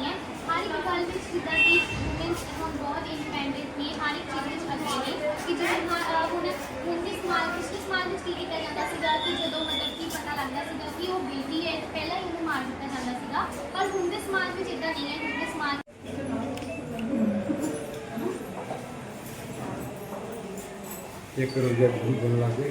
ਹੈ ਹਰ ਇੱਕ ਗੱਲ ਵਿੱਚ ਜਿੱਦਾਂ ਕਿ ਵੂਮਨਸ ਹੁਣ ਬਹੁਤ ਇੰਡੀਪੈਂਡੈਂਟ ਨੇ ਹਰ ਇੱਕ ਚੀਜ਼ ਵਿੱਚ ਅੱਗੇ ਨੇ ਕਿ ਜਿਵੇਂ ਹਾਂ, ਅਹ, ਹੁਣ ਹੁਣ ਦੇ ਸਮਾਜ ਪਿਛਲੇ ਸਮਾਜ ਵਿੱਚ ਕੀ ਕੀਤਾ ਜਾਂਦਾ ਸੀਗਾ ਕਿ ਜਦੋਂ ਮਤਲਬ ਕਿ ਪਤਾ ਲੱਗਦਾ ਸੀਗਾ ਕਿ ਉਹ ਬੇਟੀ ਹੈ, ਪਹਿਲਾਂ ਹੀ ਉਹਨੂੰ ਮਾਰ ਦਿੱਤਾ ਜਾਂਦਾ ਸੀਗਾ, ਪਰ ਹੁਣ ਦੇ ਸਮਾਜ ਵਿੱਚ ਇਦਾਂ ਨਹੀਂ ਹੈ, ਹੁਣ ਦੇ ਸਮਾਜ ਇੱਕ ਰੋਜ਼ਾ ਬਣ ਲੱਗ ਗਈ।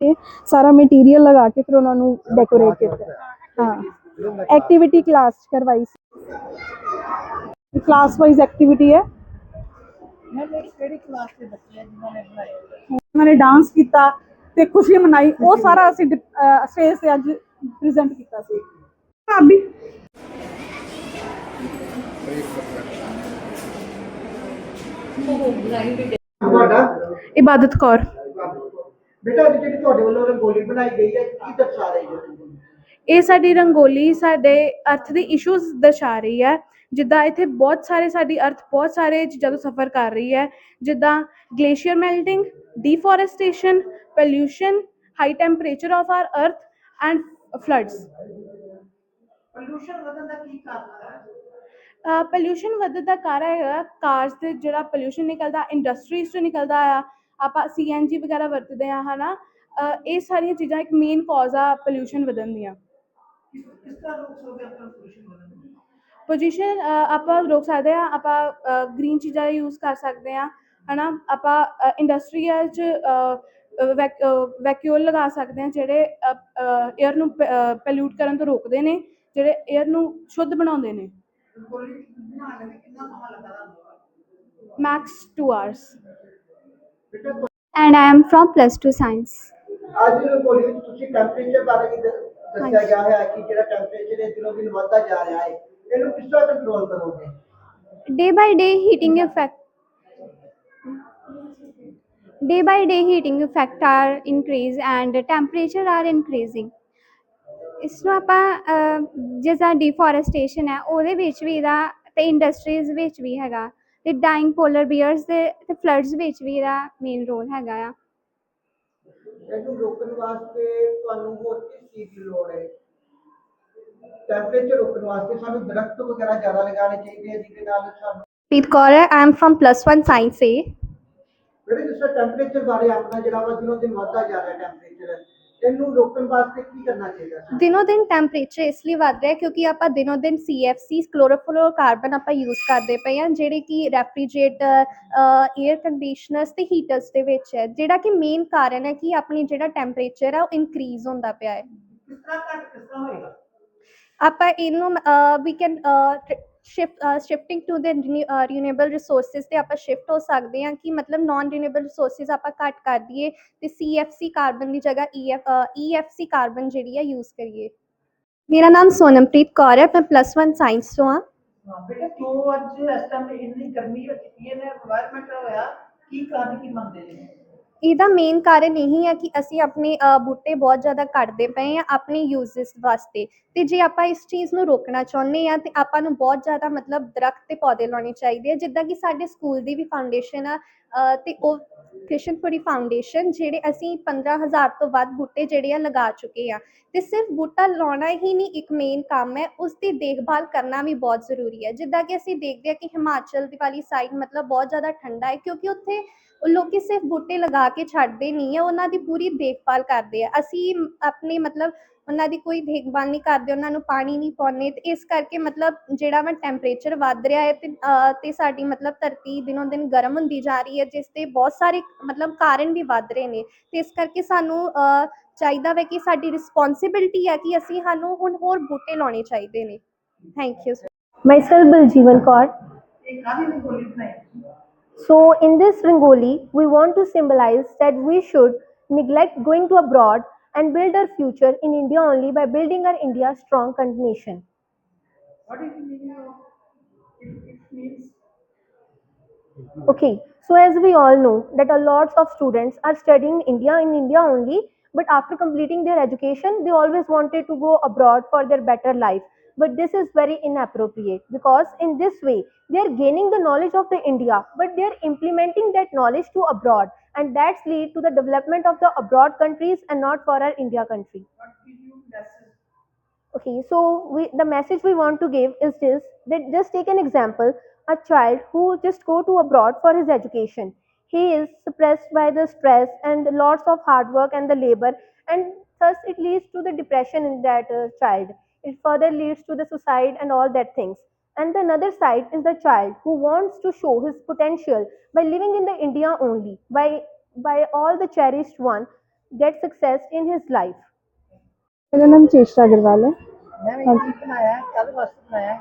ਕੇ ਸਾਰਾ ਮਟੀਰੀਅਲ ਲਗਾ ਕੇ ਫਿਰ ਉਹਨਾਂ ਨੂੰ ਡੈਕੋਰੇਟ ਕੀਤਾ। ਹਾਂ। ਐਕਟੀਵਿਟੀ ਕਲਾਸ ਕਰਵਾਈ ਸੀ। ਕਲਾਸ ਵਾਈਜ਼ ਐਕਟੀਵਿਟੀ ਹੈ। ਕਿਹੜੀ ਕਲਾਸ ਦੇ ਬੱਚੇ ਆ ਜਿਨ੍ਹਾਂ ਨੇ ਬਣਾਏ ਉਹਨਾਂ ਨੇ ਡਾਂਸ ਕੀਤਾ ਤੇ ਖੁਸ਼ੀ ਮਨਾਈ। ਉਹ ਸਾਰਾ ਅਸੀਂ ਸਟੇਜ ਤੇ ਅੱਜ ਪ੍ਰੈਜ਼ੈਂਟ ਕੀਤਾ ਸੀ। ਭਾਬੀ। ਤੁਹਾਡਾ? ਇਬਾਦਤ ਕੌਰ। ਬੇਟਾ ਅੱਜ ਜਿਹੜੀ ਤੁਹਾਡੇ ਵੱਲੋਂ ਰੰਗੋਲੀ ਬਣਾਈ ਗਈ ਹੈ ਕੀ ਦਰਸਾ ਰਹੀ ਹੈ? ਇਹ ਸਾਡੀ ਰੰਗੋਲੀ ਸਾਡੇ ਅਰਥ ਦੇ ਇਸ਼ੂਜ਼ ਦਰਸਾ ਰਹੀ ਹੈ। ਜਿੱਦਾਂ ਇੱਥੇ ਬਹੁਤ ਸਾਰੇ ਸਾਡੀ ਅਰਥ ਬਹੁਤ ਸਾਰੇ ਚੀਜ਼ਾਂ ਤੋਂ ਸਫਰ ਕਰ ਰਹੀ ਹੈ। ਜਿੱਦਾਂ glacier melting deforestation pollution high temperature of our earth and floods pollution ਵਧਣ ਦਾ ਕੀ ਕਾਰਨ ਹੈ? ਪੋਲਿਊਸ਼ਨ ਵਧਣ ਦਾ ਕਾਰਨ ਹੈਗਾ ਕਾਰਸ ਤੇ ਜਿਹੜਾ ਪੋਲਿਊਸ਼ਨ ਨਿਕਲਦਾ ਇੰਡਸਟਰੀਜ਼ ਤੋਂ ਨਿਕਲਦਾ ਆ ਆਪਾਂ ਸੀਐਨਜੀ ਵਗੈਰਾ ਵਰਤਦੇ ਆ ਹਨਾ? ਇਹ ਸਾਰੀਆਂ ਚੀਜ਼ਾਂ ਇੱਕ ਮੇਨ ਕਾਜ਼ ਆ ਪੋਲਿਊਸ਼ਨ ਵਧਣ ਦੀਆਂ। ਕਿਸ ਤਰ੍ਹਾਂ ਪੋਲੂਸ਼ਨ ਵਧਣ ਪੋਜੀਸ਼ਨ ਆਪਾਂ ਰੋਕ ਸਕਦੇ ਆ ਆਪਾਂ ਗ੍ਰੀਨ ਚੀਜ਼ਾਂ ਯੂਜ਼ ਕਰ ਸਕਦੇ ਆ ਹਨਾ? ਆਪਾਂ ਇੰਡਸਟਰੀਅਲ ਚ ਵੈਕਿਊਲ ਲਗਾ ਸਕਦੇ ਆ ਜਿਹੜੇ 에ਅਰ ਨੂੰ ਪੋਲਿਊਟ ਕਰਨ ਤੋਂ ਰੋਕਦੇ ਨੇ ਜਿਹੜੇ 에ਅਰ ਨੂੰ ਸ਼ੁੱਧ ਬਣਾਉਂਦੇ ਨੇ। ਰੰਗੋਲੀ ਬਣਾਉਣ ਲਈ ਕਿੰਨਾ ਸਮਾਂ ਲੱਗਦਾ ਤੁਹਾਨੂੰ ਮੈਕਸ 2 ਆਵਰਸ ਬੇਟਾ and I am from plus 2 science ਅੱਜ ਦੀ ਰੰਗੋਲੀ ਵਿੱਚ ਤੁਸੀਂ ਟੈਂਪਰੇਚਰ ਬਾਰੇ ਵੀ ਦ- ਦੱਸਿਆ ਗਿਆ ਹੈ ਕਿ ਜਿਹੜਾ ਟੈਂਪਰੇਚਰ ਹੈ ਦਿਨੋਂ ਦਿਨ ਵੱਧਦਾ ਜਾ ਰਿਹਾ ਹੈ ਇਹਨੂੰ ਕਿਸ ਤਰ੍ਹਾਂ ਕੰਟਰੋਲ ਕਰੋਗੇ? Day by day heating effect day by day heating effect are increase and temperature are increasing. ਇਸ ਨੂੰ ਆਪਾਂ ਜਿੱਦਾਂ ਡਿਫੋਰੈਸਟੇਸ਼ਨ ਹੈ ਉਹਦੇ ਵਿੱਚ ਵੀ ਇਹਦਾ ਤੇ ਇੰਡਸਟਰੀਜ਼ ਵਿੱਚ ਵੀ ਹੈਗਾ ਤੇ ਡਾਈਂਗ ਪੋਲਰ ਬੀਅਰਸ ਦੇ ਤੇ ਫਲੱਡਸ ਵਿੱਚ ਵੀ ਇਹਦਾ ਮੇਨ ਰੋਲ ਹੈਗਾ ਆ। ਇਹਨੂੰ ਰੋਕਣ ਵਾਸਤੇ ਤੁਹਾਨੂੰ ਹੋਰ ਕਿਸ ਚੀਜ਼ ਦੀ ਲੋੜ ਹੈ? ਟੈਂਪਰੇਚਰ ਰੋਕਣ ਵਾਸਤੇ ਸਾਨੂੰ ਦਰਖਤ ਵਗੈਰਾ ਜ਼ਿਆਦਾ ਲਗਾਉਣੇ ਚਾਹੀਦੇ ਆ ਜਿਹਦੇ ਨਾਲ ਸਾਨੂੰ ਪ੍ਰੀਤ ਕੌਰ ਹੈ I am from plus 1 science ਏ ਜਿਹੜੇ ਜਿਸ ਟੈਂਪਰੇਚਰ ਬਾਰੇ ਆਪਣਾ ਜਿਹੜਾ ਵਾ ਦਿਨੋਂ ਦਿਨ ਵੱਧਦਾ ਜਾ ਰਿਹਾ ਟੈਂਪਰੇਚਰ ਇਹਨੂੰ ਰੋਕਣ ਵਾਸਤੇ ਕੀ ਕਰਨਾ ਚਾਹੀਦਾ ਸਾਨੂੰ? ਦਿਨੋ ਦਿਨ ਟੈਂਪਰੇਚਰ ਇਸ ਲਈ ਵੱਧ ਰਿਹਾ ਹੈ ਕਿਉਂਕਿ ਆਪਾਂ ਦਿਨੋ ਦਿਨ CFCs ਕਲੋਰੋਫਲੋਰੋਕਾਰਬਨ ਆਪਾਂ ਯੂਜ਼ ਕਰਦੇ ਪਏ ਹਾਂ ਜਿਹੜੇ ਕਿ ਰੈਫਰੀਜਰੇਟਰ 에ਅਰ ਕੰਡੀਸ਼ਨਰਸ ਤੇ ਹੀਟਰਸ ਦੇ ਵਿੱਚ ਹੈ ਜਿਹੜਾ ਕਿ ਮੇਨ ਕਾਰਨ ਹੈ ਕਿ ਆਪਣੀ ਜਿਹੜਾ ਟੈਂਪਰੇਚਰ ਹੈ ਉਹ ਇਨਕਰੀਜ਼ ਹੁੰਦਾ ਪਿਆ ਹੈ ਕਿਸ ਤਰ੍ਹਾਂ ਘੱਟ ਕਿਸ ਤਰ੍ਹਾਂ ਹੋਏਗਾ ਆਪਾਂ ਇਹਨੂੰ ਵੀ can shift shifting to the renewable resources ਤੇ ਆਪਾਂ ਸ਼ਿਫਟ ਹੋ ਸਕਦੇ ਹਾਂ ਕਿ ਮਤਲਬ ਨਾਨ ਰੀਨਿਊਏਬਲ ਰਿਸੋਰਸਸ ਆਪਾਂ ਘੱਟ ਕਰ ਦਈਏ ਤੇ ਸੀਐਫਸੀ ਕਾਰਬਨ ਦੀ ਜਗ੍ਹਾ ਈਐਫ ਈਐਫਸੀ ਕਾਰਬਨ ਜਿਹੜੀ ਆ ਯੂਜ਼ ਕਰੀਏ। ਮੇਰਾ ਨਾਮ ਸੋਨਮਪ੍ਰੀਤ ਕੌਰ ਹੈ, ਮੈਂ ਪਲੱਸ 1 ਸਾਇੰਸ ਤੋਂ ਹਾਂ। ਬੇਟਾ ਕਿਉਂ ਅੱਜ ਇਸ ਟਾਈਮ ਇੰਨੀ ਗਰਮੀ ਹੋ ਚੁੱਕੀ ਹੈ ਨੇ এনवायरमेंट ਹੋਇਆ, ਕੀ ਕਾਰਨ ਕੀ ਮੰਨਦੇ ਨੇ? ਇਹਦਾ ਮੇਨ ਕਾਰਨ ਇਹੀ ਹੈ ਕਿ ਅਸੀਂ ਆਪਣੇ ਅ, ਬੂਟੇ ਬਹੁਤ ਜ਼ਿਆਦਾ ਕੱਟਦੇ ਪਏ ਹਾਂ ਆਪਣੇ ਯੂਜ਼ਸ ਵਾਸਤੇ। ਤੇ ਜੇ ਆਪਾਂ ਇਸ ਚੀਜ਼ ਨੂੰ ਰੋਕਣਾ ਚਾਹੁੰਦੇ ਹਾਂ ਤੇ ਆਪਾਂ ਨੂੰ ਬਹੁਤ ਜ਼ਿਆਦਾ ਮਤਲਬ ਦਰਖਤ ਤੇ ਪੌਦੇ ਲਾਉਣੇ ਚਾਹੀਦੇ ਆ ਜਿੱਦਾਂ ਕਿ ਸਾਡੇ ਸਕੂਲ ਦੀ ਵੀ ਫਾਊਂਡੇਸ਼ਨ ਆ ਅ, ਤੇ ਉਹ ਕ੍ਰਿਸ਼ਨਪੁਰੀ ਫਾਊਂਡੇਸ਼ਨ ਜਿਹੜੇ ਅਸੀਂ 15000 ਤੋਂ ਵੱਧ ਬੂਟੇ ਜਿਹੜੇ ਆ ਲਗਾ ਚੁੱਕੇ ਆ। ਤੇ ਸਿਰਫ ਬੂਟਾ ਲਾਉਣਾ ਹੀ ਨਹੀਂ ਇੱਕ ਮੇਨ ਕੰਮ ਹੈ ਉਸ ਦੀ ਦੇਖਭਾਲ ਕਰਨਾ ਵੀ ਬਹੁਤ ਜ਼ਰੂਰੀ ਹੈ। ਜਿੱਦਾਂ ਕਿ ਅਸੀਂ ਦੇਖਦੇ ਹਾਂ ਕਿ ਹਿਮਾਚਲ ਦੀ ਵਾਲੀ ਸਾਈਡ ਮਤਲਬ ਬਹੁਤ ਜ਼ਿਆਦਾ ਠੰਡਾ ਹੈ ਕਿਉਂਕਿ ਉੱਥੇ ਉਹ ਲੋਕੀ ਸਿਰਫ ਬੂਟੇ ਲਗਾ ਕੇ ਛੱਡਦੇ ਨਹੀਂ ਹੈ ਉਹਨਾਂ ਦੀ ਪੂਰੀ ਦੇਖਭਾਲ ਕਰਦੇ ਆ। ਅਸੀਂ ਆਪਣੀ ਮਤਲਬ ਉਹਨਾਂ ਦੀ ਕੋਈ ਦੇਖਭਾਲ ਨਹੀਂ ਕਰਦੇ ਉਹਨਾਂ ਨੂੰ ਪਾਣੀ ਨਹੀਂ ਪਾਉਂਦੇ ਤੇ ਇਸ ਕਰਕੇ ਮਤਲਬ ਜਿਹੜਾ ਵਾ ਟੈਂਪਰੇਚਰ ਵੱਧ ਰਿਹਾ ਹੈ ਤੇ ਤੇ ਸਾਡੀ ਮਤਲਬ ਧਰਤੀ ਦਿਨੋਂ ਦਿਨ ਗਰਮ ਹੁੰਦੀ ਜਾ ਰਹੀ ਹੈ ਜਿਸ ਦੇ ਬਹੁਤ ਸਾਰੇ ਮਤਲਬ ਕਾਰਨ ਵੀ ਵੱਧ ਰਹੇ ਨੇ। ਤੇ ਇਸ ਕਰਕੇ ਸਾਨੂੰ ਚਾਹੀਦਾ ਵਾ ਕਿ ਸਾਡੀ ਰਿਸਪੌਂਸਿਬਿਲਟੀ ਹੈ ਕਿ ਅਸੀਂ ਸਾਨੂੰ ਹੁਣ ਹੋਰ ਬੂਟੇ ਲਾਉਣੇ ਚਾਹੀਦੇ ਨੇ। Thank you Myself Baljeevan Kaur. ਇਹ ਕਾਹਦੀ ਰੰਗੋਲੀ ਬਣਾਈ? So in this Rangoli, we want to symbolize that we should neglect going to abroad and build our future in India only by building our India strong nation. What is the meaning of it means? Okay, so as we all know that a lots of students are studying India in India only, but after completing their education, they always wanted to go abroad for their better life but this is very inappropriate because in this way they are gaining the knowledge of the india but they are implementing that knowledge to abroad. And that's lead to the development of the abroad countries and not for our india country. Okay so we, the message we want to give is this that just take an example. A child who just go to abroad for his education. He is suppressed by the stress and lots of hard work and the labor and thus it leads to the depression in that uh, child. It further leads to the suicide and all that things. And the another side is the child who wants to show his potential by living in the India only, by by all the cherished one, get success in his life. ਮੇਰਾ ਨਾਮ ਚੇਸ਼ਟਾ ਅਗਰਵਾਲ ਹੈ ਮੈਂ ਵੀ ਕੀ ਬਣਾਇਆ ਕੱਲ ਵਾਸਤੇ ਬਣਾਇਆ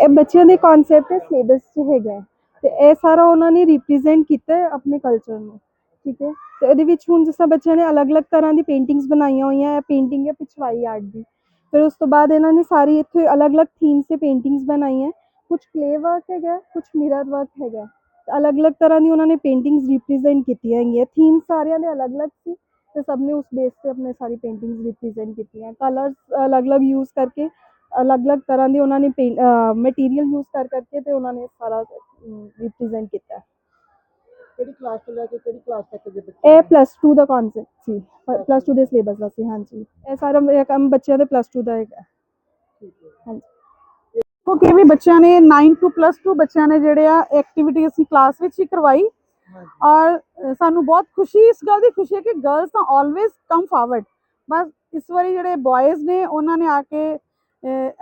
ਇਹ ਬੱਚਿਆਂ ਦੇ ਕਨਸੈਪਟ ਸਿਲੇਬਸ 'ਚ ਹੈਗਾ ਹੈ ਤੇ ਇਹ ਸਾਰਾ ਉਹਨਾਂ ਨੇ ਰਿਪਰੈਜ਼ੈਂਟ ਕੀਤਾ ਹੈ ਆਪਣੇ ਕਲਚਰ ਨੂੰ ਠੀਕ ਹੈ ਤੇ ਇਹਦੇ ਵਿੱਚ ਹੁਣ ਜਿਸ ਤਰ੍ਹਾਂ ਬੱਚਿਆਂ ਨੇ ਅਲੱਗ-ਅਲੱਗ ਤਰ੍ਹਾਂ ਦੀ ਪੇਂਟਿੰਗਸ ਬਣਾਈਆਂ ਹੋਈਆਂ ਹੈ ਪੇਂਟਿੰਗ ਹੈ ਪਿਛਵਾਈ ਆਰਟ ਦੀ ਫਿਰ ਉਸ ਤੋਂ ਬਾਅਦ ਇਹਨਾਂ ਨੇ ਸਾਰੀ ਇੱਥੇ ਅਲੱਗ-ਅਲੱਗ ਥੀਮ ਤੇ ਪੇਂਟਿੰਗਸ ਬਣਾਈਆਂ ਕੁਝ ਕਲੇ ਵਰਕ ਹੈਗਾ ਕੁਝ ਮਿਰਰ ਵਰਕ ਹੈਗਾ ਤੇ ਅਲੱਗ-ਅਲੱਗ ਤਰ੍ਹਾਂ ਦੀ ਉਹਨਾਂ ਨੇ ਪੇਂਟਿੰਗਸ ਰਿਪਰੈਜ਼ੈਂਟ ਕੀਤੀਆਂ ਹੈਗੀਆਂ ਥੀਮ ਸਾਰਿਆਂ ਦੇ ਅਲੱਗ-ਅਲੱਗ ਸੀ ਤੇ ਸਭ ਨੇ ਉਸ ਬੇਸ ਤੇ ਆਪਣੇ ਸਾਰੀ ਪੇਂਟਿੰਗਸ ਰਿਪਰੈਜ਼ੈਂਟ ਕੀਤੀਆਂ ਕਲਰਸ ਅਲੱਗ-ਅਲੱਗ ਯੂਜ਼ ਕਰਕੇ ਅਲੱਗ-ਅਲੱਗ ਤਰ੍ਹਾਂ ਦੀ ਉਹਨਾਂ ਨੇ ਮਟੀਰੀਅਲ ਯੂਜ਼ ਕਰ ਕਰਕੇ ਤੇ ਉਹਨਾਂ ਨੇ ਸਾਰਾ ਰਿਪਰੈਜ਼ੈਂਟ ਕੀਤਾ ਹੈ। ਕਿਹੜੀ ਕਲਾਸ ਤੋਂ ਲੈ ਕੇ ਕਿਹੜੀ ਕਲਾਸ ਤੱਕ ਦੇ ਬੱਚੇ ਇਹ ਪਲੱਸ 2 ਦਾ ਕਨਸੈਪਟ ਸੀ। ਪਲੱਸ 2 ਦੇ ਸਿਲੇਬਸ ਦਾ ਸੀ ਹਾਂਜੀ। ਇਹ ਸਾਰਾ ਮੇਰਾ ਕੰਮ ਬੱਚਿਆਂ ਦੇ ਪਲੱਸ 2 ਦਾ ਹੈਗਾ। ਹਾਂਜੀ। ਕਿਉਂਕਿ ਵੀ ਬੱਚਿਆਂ ਨੇ 9 ਤੋਂ ਪਲੱਸ 2 ਬੱਚਿਆਂ ਨੇ ਜਿਹੜੇ ਆ ਐਕਟੀਵਿਟੀ ਅਸੀਂ ਕਲਾਸ ਵਿੱਚ ਹੀ ਕਰਵਾਈ। ਔਰ ਸਾਨੂੰ ਬਹੁਤ ਖੁਸ਼ੀ ਇਸ ਗੱਲ ਦੀ ਖੁਸ਼ੀ ਹੈ ਕਿ ਗਰਲਸ ਤਾਂ ਆਲਵੇਜ਼ ਕਮ ਫਾਰਵਰਡ ਬਸ ਇਸ ਵਾਰੀ ਜਿਹੜੇ ਬॉयਜ਼ ਨੇ ਉਹਨਾਂ ਨੇ ਆ ਕੇ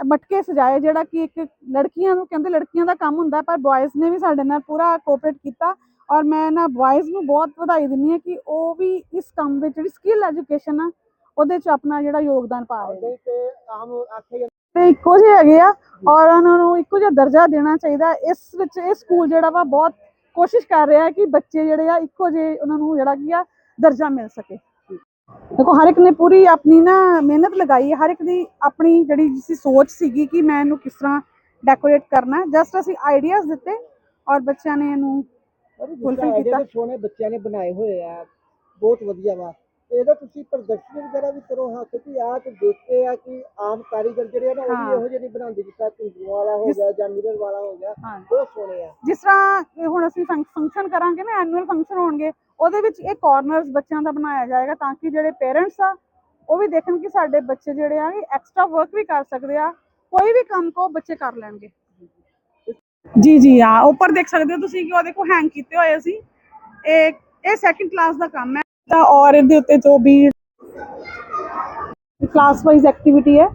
ਮਟਕੇ ਸਜਾਏ ਜਿਹੜਾ ਕਿ ਇੱਕ ਲੜਕੀਆਂ ਨੂੰ ਕਹਿੰਦੇ ਲੜਕੀਆਂ ਦਾ ਕੰਮ ਹੁੰਦਾ ਪਰ ਬॉयਜ਼ ਨੇ ਵੀ ਸਾਡੇ ਨਾਲ ਪੂਰਾ ਕੋਆਪਰੇਟ ਕੀਤਾ। ਔਰ ਮੈਂ ਇਹਨਾਂ ਬॉयਜ਼ ਨੂੰ ਬਹੁਤ ਵਧਾਈ ਦਿੰਦੀ ਹਾਂ ਕਿ ਉਹ ਵੀ ਇਸ ਕੰਮ ਵਿੱਚ ਜਿਹੜੀ ਸਕਿੱਲ ਐਜੂਕੇਸ਼ਨ ਆ ਉਹਦੇ 'ਚ ਆਪਣਾ ਜਿਹੜਾ ਯੋਗਦਾਨ ਪਾ ਰਹੇ ਨੇ। ਤੇ ਆਮ ਆਖੇ ਤੇ ਇੱਕੋ ਜਿਹੇ ਹੈਗੇ ਆ ਔਰ ਉਹਨਾਂ ਨੂੰ ਇੱਕੋ ਜਿਹਾ ਦਰਜਾ ਦੇਣਾ ਚਾਹੀਦਾ। ਇਸ ਵਿੱਚ ਇਹ ਸਕੂਲ ਜਿਹੜਾ ਵਾ ਬਹੁਤ ਕੋਸ਼ਿਸ਼ ਕਰ ਰਿਹਾ ਹੈ ਕਿ ਬੱਚੇ ਜਿਹੜੇ ਆ ਇੱਕੋ ਜਿਹੇ ਉਹਨਾਂ ਨੂੰ ਜਿਹੜਾ ਕੀ ਆ ਦਰਜਾ ਮਿਲ ਸਕੇ। ਦੇਖੋ ਹਰ ਇੱਕ ਨੇ ਪੂਰੀ ਆਪਣੀ ਨਾ ਮਿਹਨਤ ਲਗਾਈ ਹੈ ਹਰ ਇੱਕ ਦੀ ਆਪਣੀ ਜਿਹੜੀ ਜਿਸੀ ਸੋਚ ਸੀਗੀ ਕਿ ਮੈਂ ਇਹਨੂੰ ਕਿਸ ਤਰ੍ਹਾਂ ਡੈਕੋਰੇਟ ਕਰਨਾ ਜਸਟ ਅਸੀਂ ਆਈਡੀਆਜ਼ ਦਿੱਤੇ ਔਰ ਬੱਚਿਆਂ ਨੇ ਇਹਨੂੰ ਫੁੱਲਫਿਲ ਕੀਤਾ ਸੋਹਣੇ ਬੱਚਿਆਂ ਨੇ ਬਣਾਏ ਹੋਏ ਆ ਬਹੁਤ ਵਧੀਆ ਵਾ। ਇਹਦਾ ਤੁਸੀਂ ਪ੍ਰਦਰਸ਼ਨੀ ਵਗੈਰਾ ਵੀ ਕਰੋ ਹਾਂ ਕਿਉਂਕਿ ਤੇ ਦੇਖਦੇ ਆ ਕਿ ਆਮ ਕਾਰੀਗਰ ਜਿਹੜੇ ਆ ਨਾ ਉਹ। ਵੀ ਇਹੋ ਜਿਹੇ ਨਹੀਂ ਬਣਾਉਂਦੇ ਤਰ੍ਹਾਂ ਕੁੰਦੂ ਵਾਲਾ ਹੋ ਗਿਆ ਜਾਂ ਮਿਰਰ ਵਾਲਾ ਹੋ ਗਿਆ ਬਹੁਤ ਸੋਹਣੇ ਆ। ਜਿਸ ਤਰ੍ਹਾਂ ਹੁਣ ਅਸੀਂ ਫੰਕਸ਼ਨ ਕਰਾਂਗੇ ਨਾ ਐਨੂਅਲ ਫੰਕਸ਼ਨ ਹੋਣਗੇ ਉਹਦੇ ਵਿੱਚ ਇਹ ਕਾਰਨਰਸ ਬੱਚਿਆਂ ਦਾ ਬਣਾਇਆ ਜਾਏਗਾ ਤਾਂ ਕਿ ਜਿਹੜੇ ਪੇਰੈਂਟਸ ਆ ਉਹ ਵੀ ਦੇਖਣ ਕਿ ਸਾਡੇ ਬੱਚੇ ਜਿਹੜੇ ਆ ਇਹ ਐਕਸਟਰਾ ਵਰਕ ਵੀ ਕਰ ਸਕਦੇ ਆ ਕੋਈ ਵੀ ਕੰਮ ਕੋ ਬੱਚੇ ਕਰ ਲੈਣਗੇ। ਜੀ ਜੀ ਹਾਂ ਉੱਪਰ ਦੇਖ ਸਕਦੇ ਹੋ ਤੁਸੀਂ ਕਿ ਉਹਦੇ ਕੋ ਹੈਂਗ ਕੀਤੇ ਹੋਏ ਅਸੀਂ ਇਹ ਇਹ ਸੈਕਿੰਡ ਕਲਾਸ ਦਾ ਕੰਮ ਹੈ। ਤਾਂ ਔਰ ਇਹਦੇ ਉੱਤੇ ਜੋ ਵੀ ਕਲਾਸ ਵਾਈਜ਼ ਐਕਟੀਵਿਟੀ ਹੈ।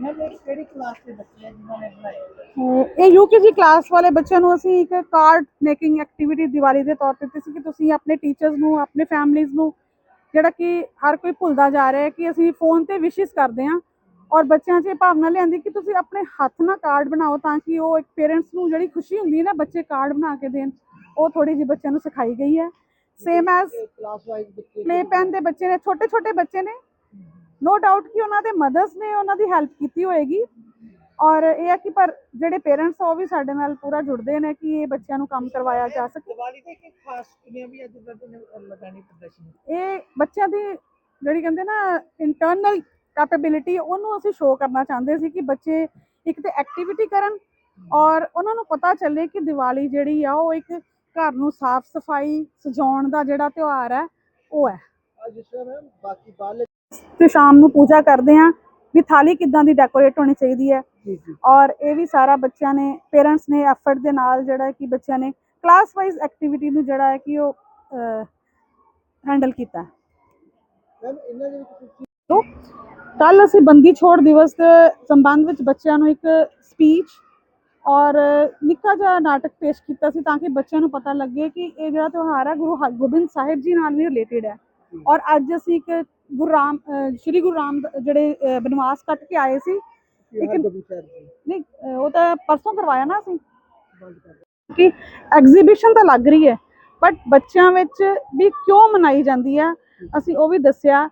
ਕਿਹੜੀ ਕਲਾਸ ਦੇ ਬੱਚੇ ਆ ਜਿਨ੍ਹਾਂ ਨੇ ਬਣਾਏ ਇਹ ਯੂਕੇਜੀ ਕਲਾਸ ਵਾਲੇ ਬੱਚਿਆਂ ਨੂੰ ਅਸੀਂ ਇੱਕ ਕਾਰਡ ਮੇਕਿੰਗ ਐਕਟੀਵਿਟੀ ਦੀਵਾਲੀ ਦੇ ਤੌਰ ਤੇ ਦਿੱਤੀ ਸੀ ਕਿ ਤੁਸੀਂ ਆਪਣੇ ਟੀਚਰਸ ਨੂੰ ਆਪਣੇ ਫੈਮਲੀਜ਼ ਨੂੰ ਜਿਹੜਾ ਕਿ ਹਰ ਕੋਈ ਭੁੱਲਦਾ ਜਾ ਰਿਹਾ ਹੈ ਕਿ ਅਸੀਂ ਫੋਨ ਤੇ ਵਿਸ਼ੇਸ ਕਰਦੇ ਹਾਂ। ਔਰ ਬੱਚਿਆਂ 'ਚ ਇਹ ਭਾਵਨਾ ਲਿਆਂਦੀ ਕਿ ਤੁਸੀਂ ਆਪਣੇ ਹੱਥ ਨਾਲ ਕਾਰਡ ਬਣਾਓ ਤਾਂ ਕਿ ਉਹ ਇੱਕ ਪੇਰੈਂਟਸ ਨੂੰ ਜਿਹੜੀ ਖੁਸ਼ੀ ਹੁੰਦੀ ਹੈ ਨਾ ਬੱਚੇ ਕਾਰਡ ਬਣਾ ਕੇ ਦੇਣ ਉਹ ਥੋੜੀ ਜਿਹੀ ਬੱਚਿਆਂ ਨੂੰ ਸਿਖਾਈ ਗਈ ਹੈ। ਸੇਮ ਐਜ਼ ਕਲਾਸ ਵਾਈਜ਼ ਬੱਚੇ ਪਲੇ ਪੈਨ ਦੇ ਬੱਚੇ ਨੇ ਛੋਟੇ ਛੋਟੇ ਬੱਚੇ ਨੇ। ਨੋ ਡਾਊਟ ਕਿ ਉਹਨਾਂ ਦੇ ਮਦਰਸ ਨੇ ਉਹਨਾਂ ਦੀ ਹੈਲਪ ਕੀਤੀ ਹੋਏਗੀ। ਔਰ ਇਹ ਹੈ ਕਿ ਪਰ ਜਿਹੜੇ ਪੇਰੈਂਟਸ ਉਹ ਵੀ ਸਾਡੇ ਨਾਲ ਪੂਰਾ ਜੁੜਦੇ ਨੇ ਕਿ ਇਹ ਬੱਚਿਆਂ ਨੂੰ ਕੰਮ ਕਰਵਾਇਆ ਜਾ ਸਕੇ। ਦੀਵਾਲੀ ਤੇ ਇੱਕ ਖਾਸ ਚੁਣਿਆ ਵੀ ਅੱਜ ਦਾ ਦਿਨ ਲਗਾਣੀ ਪ੍ਰਦਰਸ਼ਨੀ। ਇਹ ਬੱਚਿਆਂ ਦੀ ਜਿਹੜੀ ਕਹਿੰਦੇ ਨਾ ਇੰਟਰਨਲ ਕੈਪੇਬਿਲਿਟੀ ਉਹਨੂੰ ਅਸੀਂ ਸ਼ੋਅ ਕਰਨਾ ਚਾਹੁੰਦੇ ਸੀ ਕਿ ਬੱਚੇ ਇੱਕ ਤੇ ਐਕਟੀਵਿਟੀ ਕਰਨ ਔਰ ਉਹਨਾਂ ਨੂੰ ਪਤਾ ਚੱਲੇ ਕਿ ਦੀਵਾਲੀ ਜਿਹੜੀ ਆ ਉਹ ਇੱਕ ਘਰ ਨੂੰ ਸਾਫ਼ ਸਫ਼ਾਈ ਸਜਾਉਣ ਦਾ ਜਿਹੜਾ ਤਿਉਹਾਰ ਹੈ ਉਹ ਹੈ। ਆ ਬਾਕੀ ਤੇ ਸ਼ਾਮ ਨੂੰ ਪੂਜਾ ਕਰਦੇ ਹਾਂ ਵੀ ਥਾਲੀ ਕਿੱਦਾਂ ਦੀ ਡੈਕੋਰੇਟ ਹੋਣੀ ਚਾਹੀਦੀ ਹੈ ਔਰ ਇਹ ਵੀ ਸਾਰਾ ਬੱਚਿਆਂ ਨੇ ਪੇਰੈਂਟਸ ਨੇ ਐਫਰਟ ਦੇ ਨਾਲ ਜਿਹੜਾ ਕਿ ਬੱਚਿਆਂ ਨੇ ਕਲਾਸ ਵਾਈਜ਼ ਐਕਟੀਵਿਟੀ ਨੂੰ ਜਿਹੜਾ ਹੈ ਕਿ ਉਹ ਹੈਂਡਲ ਕੀਤਾ। ਮੈਮ ਇਹਨਾਂ ਦੇ ਵਿੱਚ ਕੱਲ ਅਸੀਂ ਬੰਦੀ ਛੋੜ ਦਿਵਸ ਦੇ ਸੰਬੰਧ ਵਿੱਚ ਬੱਚਿਆਂ ਨੂੰ ਇੱਕ ਸਪੀਚ ਔਰ ਨਿੱਕਾ ਜਿਹਾ ਨਾਟਕ ਪੇਸ਼ ਕੀਤਾ ਸੀ ਤਾਂ ਕਿ ਬੱਚਿਆਂ ਨੂੰ ਪਤਾ ਲੱਗੇ ਕਿ ਇਹ ਜਿਹੜਾ ਤਿਉਹਾਰ ਹੈ ਗੁਰੂ ਹਰਗੋਬਿੰਦ ਸਾਹਿਬ ਜੀ ਨਾਲ ਵੀ ਰਿਲੇਟਡ ਹੈ। ਔਰ ਅੱਜ ਅਸੀਂ ਇੱਕ ਗੁਰੂ ਰਾਮ ਸ਼੍ਰੀ ਗੁਰੂ ਰਾਮ ਜਿਹੜੇ ਬਨਵਾਸ ਕੱਟ ਕੇ ਆਏ ਸੀ ਇੱਕ ਨਹੀਂ ਉਹ ਤਾਂ ਪਰਸੋਂ ਕਰਵਾਇਆ ਨਾ ਅਸੀਂ। ਕਿ ਐਗਜ਼ੀਬਿਸ਼ਨ ਤਾਂ ਲੱਗ ਰਹੀ ਹੈ ਬਟ ਬੱਚਿਆਂ ਵਿੱਚ ਵੀ ਕਿਉਂ ਮਨਾਈ ਜਾਂਦੀ ਹੈ? ਅਸੀਂ ਉਹ ਵੀ ਦੱਸਿਆ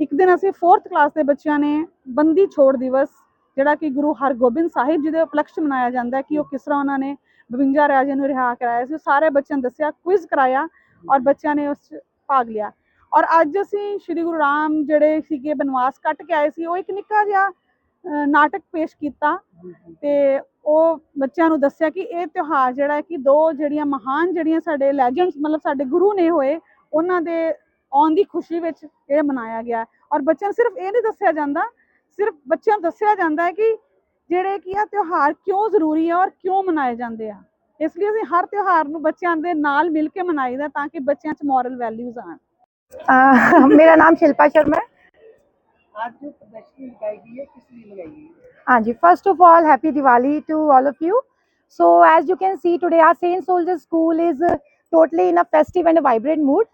ਇੱਕ ਦਿਨ ਅਸੀਂ 4th ਕਲਾਸ ਦੇ ਬੱਚਿਆਂ ਨੇ ਬੰਦੀ ਛੋੜ ਦਿਵਸ, ਜਿਹੜਾ ਕਿ ਗੁਰੂ ਹਰਗੋਬਿੰਦ ਸਾਹਿਬ ਜੀ ਦੇ ਉਪਲਕਸ਼ ਮਨਾਇਆ ਜਾਂਦਾ ਕਿ ਉਹ ਕਿਸ ਤਰ੍ਹਾਂ ਉਹਨਾਂ ਨੇ 52 ਰਾਜਿਆਂ ਨੂੰ ਰਿਹਾ ਕਰਾਇਆ ਸੀ, ਉਹ ਸਾਰੇ ਬੱਚਿਆਂ ਨੂੰ ਦੱਸਿਆ ਕੁਇਜ਼ ਕਰਾਇਆ ਔਰ ਬੱਚਿਆਂ ਨੇ ਉਸ 'ਚ ਭਾਗ ਲਿਆ। ਔਰ ਅੱਜ ਅਸੀਂ ਸ੍ਰੀ ਗੁਰੂ ਰਾਮ ਜਿਹੜੇ ਸੀਗੇ ਬਨਵਾਸ ਕੱਟ ਕੇ ਆਏ ਸੀ, ਉਹ ਇੱਕ ਨਿੱਕਾ ਜਿਹਾ ਨਾਟਕ ਪੇਸ਼ ਕੀਤਾ ਤੇ ਉਹ ਬੱਚਿਆਂ ਨੂੰ ਦੱਸਿਆ ਕਿ ਇਹ ਤਿਉਹਾਰ ਜਿਹੜਾ ਕਿ ਦੋ ਜਿਹੜੀਆਂ ਮਹਾਨ ਜਿਹੜੀਆਂ ਸਾਡੇ ਲੈਜੈਂਡਸ ਮਤਲਬ ਸਾਡੇ ਗੁਰੂ ਨੇ ਹੋਏ, ਉਹਨਾਂ ਦੇ ਆਉਣ ਦੀ ਖੁਸ਼ੀ ਵਿੱਚ ਇਹ ਮਨਾਇਆ ਗਿਆ ਹੈ। ਔਰ ਬੱਚਿਆਂ ਨੂੰ ਸਿਰਫ ਇਹ ਨਹੀਂ ਦੱਸਿਆ ਜਾਂਦਾ ਸਿਰਫ ਬੱਚਿਆਂ ਨੂੰ ਦੱਸਿਆ ਜਾਂਦਾ ਹੈ ਕਿ ਜਿਹੜੇ ਕੀ ਆ ਤਿਉਹਾਰ ਕਿਉਂ ਜ਼ਰੂਰੀ ਆ ਔਰ ਕਿਉਂ ਮਨਾਏ ਜਾਂਦੇ ਆ ਇਸ ਲਈ ਅਸੀਂ ਹਰ ਤਿਉਹਾਰ ਨੂੰ ਬੱਚਿਆਂ ਦੇ ਨਾਲ ਮਿਲ ਕੇ ਮਨਾਈਦਾ ਤਾਂ ਕਿ ਬੱਚਿਆਂ 'ਚ ਮੋਰਲ ਵੈਲਿਊਜ਼ ਆਣ अह, मेरा नाम शिल्पा शर्मा है आज जो प्रदर्शनी लगाई गई है किस लिए लगाई गई है हाँ जी first of all happy Diwali to all of you so as you can see today our saint soldier school is uh, totally in a festive and a vibrant mood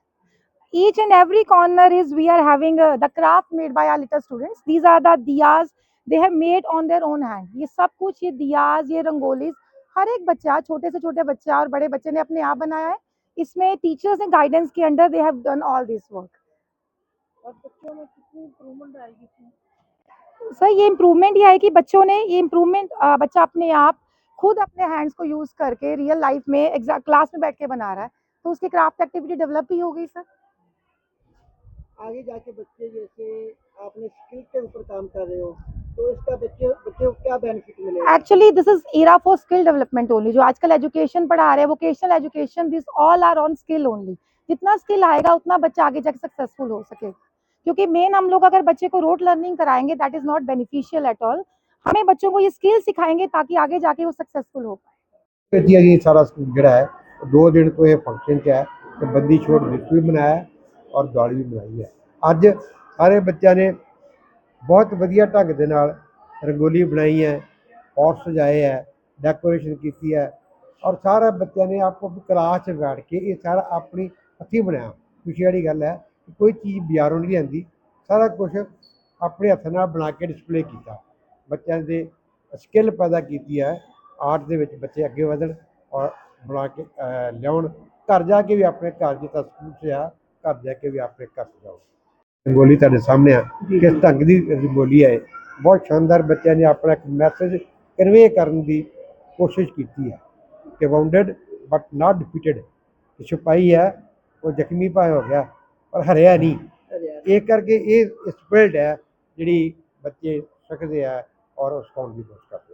each and every corner is we are having uh, the craft made by our little students. These are the diyas they have made on their own hand. ये सब कुछ ये diyas ये रंगोलीज हर एक बच्चा छोटे से छोटे बच्चा और बड़े बच्चे ने अपने आप बनाया है। इसमें टीचर्स ने गाइडेंस के under they have done all this work और बच्चों में कितनी इम्प्रूवमेंट आएगी इसमें? सर ये इम्प्रूवमेंट ये है कि बच्चों ने ये इम्प्रूवमेंट बच्चा अपने आप खुद अपने हैंड्स को यूज़ करके रियल लाइफ में एग्जैक्ट क्लास में बैठ के बना रहा है। तो उसकी क्राफ्ट एक्टिविटी डेवलप भी हो गई सर आगे जाके बच्चे जैसे आपने स्किल के ऊपर काम कर रहे हो तो इसका बच्चे बच्चे को क्या बेनिफिट मिलेगा? Actually this is era for skill development only जो आजकल एजुकेशन पढ़ा रहे हैं vocational education this all are on skill only जितना स्किल आएगा उतना बच्चा आगे जाके सक्सेसफुल हो सके। क्योंकि मेन हम लोग अगर बच्चे को रोड लर्निंग कराएँगे that is not beneficial at all हमें बच्चों को ये स्किल सिखाएँगे ताकि आगे जाके वो सक्सेसफुल हो पाए। सारा स्कूल जो है दो दिन तो ये फ़ंक्शन है तो बंदी छोड़ दिवस भी मनाया ਔਰ ਦਿਵਾਲੀ ਵੀ ਮਨਾਈ ਹੈ। ਅੱਜ ਸਾਰੇ ਬੱਚਿਆਂ ਨੇ ਬਹੁਤ ਵਧੀਆ ਢੰਗ ਦੇ ਨਾਲ ਰੰਗੋਲੀ ਬਣਾਈ ਹੈ, ਔਰ ਸਜਾਏ ਹੈ ਡੈਕੋਰੇਸ਼ਨ ਕੀਤੀ ਹੈ, ਔਰ ਸਾਰਾ ਬੱਚਿਆਂ ਨੇ ਆਪੋ ਆਪਣੀ ਕਲਾਸ 'ਚ ਬੈਠ ਕੇ ਇਹ ਸਾਰਾ ਆਪਣੀ ਹੱਥੀਂ ਬਣਾਇਆ ਖੁਸ਼ੀ ਵਾਲੀ ਗੱਲ ਹੈ ਕਿ ਕੋਈ ਚੀਜ਼ ਬਾਜ਼ਾਰੋਂ ਨਹੀਂ ਲਿਆਂਦੀ। ਸਾਰਾ ਕੁਝ ਆਪਣੇ ਹੱਥ ਨਾਲ ਬਣਾ ਕੇ ਡਿਸਪਲੇ ਕੀਤਾ। ਬੱਚਿਆਂ ਦੇ ਸਕਿੱਲ ਪੈਦਾ ਕੀਤੀ ਹੈ। ਆਰਟ ਦੇ ਵਿੱਚ ਬੱਚੇ ਅੱਗੇ ਵਧਣ ਔਰ ਬਣਾ ਕੇ ਲਿਆਉਣ। ਘਰ ਜਾ ਕੇ ਵੀ ਆਪਣੇ ਘਰ ਜਿੱਦਾਂ ਸਕੂਲ 'ਚ ਆ ਘਰ ਜਾ ਕੇ ਵੀ ਆਪਣੇ ਘਰ 'ਚ ਜਾਓ ਰੰਗੋਲੀ ਤੁਹਾਡੇ ਸਾਹਮਣੇ ਆ। ਕਿਸ ਢੰਗ ਦੀ ਰੰਗੋਲੀ ਹੈ। ਬਹੁਤ ਸ਼ਾਨਦਾਰ ਬੱਚਿਆਂ ਨੇ ਆਪਣਾ ਇੱਕ ਮੈਸੇਜ ਕਨਵੇ ਕਰਨ ਦੀ ਕੋਸ਼ਿਸ਼ ਕੀਤੀ ਹੈ ਕਿ ਵਾਉਂਡਡ ਬਟ ਨਾਟ ਡਿਫੀਟਡ ਕਿ ਛੁਪਾਈ ਹੈ ਉਹ ਜ਼ਖਮੀ ਭਾਵੇਂ ਹੋ ਗਿਆ ਪਰ ਹਰਿਆ ਨਹੀਂ। ਇਹ ਕਰਕੇ ਇਹ ਸਪਿਲਡ ਹੈ ਜਿਹੜੀ ਬੱਚੇ ਸਿੱਖਦੇ ਆ ਔਰ ਉਸ ਕੌਣ ਦੀ ਕੋਸ਼ਿਸ਼ ਕਰਦੇ